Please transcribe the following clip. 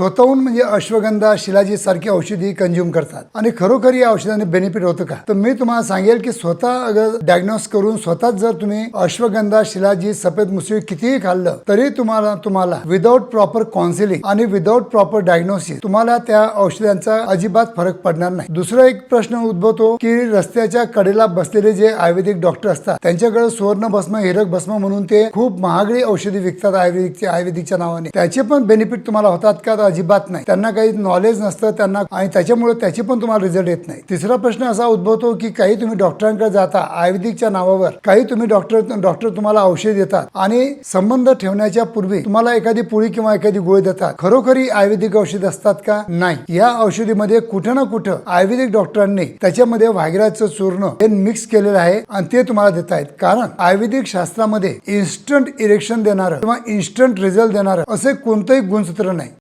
स्वतःहून म्हणजे अश्वगंधा शिलाजी सारखी औषधी कंझ्युम करतात. आणि खरोखर या औषधाने बेनिफिट होतं का? तर मी तुम्हाला सांगेल की स्वतः अगर डायग्नोस करून स्वतःच जर तुम्ही अश्वगंधा शिलाजी सफेद मुसळी कितीही खाल्लं तरी तुम्हाला तुम्हाला विदाऊट प्रॉपर काउन्सिलिंग आणि विदाऊट प्रॉपर डायग्नोसिस तुम्हाला त्या औषधांचा अजिबात फरक पडणार नाही. दुसरा एक प्रश्न उद्भवतो की रस्त्याच्या कडेला बसलेले जे आयुर्वेदिक डॉक्टर असतात त्यांच्याकडे सुवर्ण भस्म हिरक भस्म म्हणून ते खूप महागडी औषधी विकतात आयुर्वेदिक आयुर्वेदिकच्या नावाने. त्याचे पण बेनिफिट तुम्हाला होतात का? अजिबात नाही. त्यांना काही नॉलेज नसतं त्यांना आणि त्याच्यामुळे त्याचे पण तुम्हाला रिझल्ट येत नाही. तिसरा प्रश्न असा उद्भवतो की काही तुम्ही डॉक्टरांकडे जाता आयुर्वेदिकच्या नावावर काही तुम्ही डॉक्टर डॉक्टर तुम्हाला औषध देतात आणि संबंध ठेवण्याच्या पूर्वी तुम्हाला एखादी पोळी किंवा एखादी गोळी देतात. खरोखरी आयुर्वेदिक औषध असतात का? नाही. या औषधीमध्ये कुठं ना कुठं आयुर्वेदिक डॉक्टरांनी त्याच्यामध्ये व्हायग्राचं चूर्ण हे मिक्स केलेलं आहे आणि ते तुम्हाला देत आहेत कारण आयुर्वेदिक शास्त्रामध्ये इन्स्टंट इरेक्शन देणारं किंवा इन्स्टंट रिझल्ट देणारं असे कोणतंही गुणसूत्र नाही.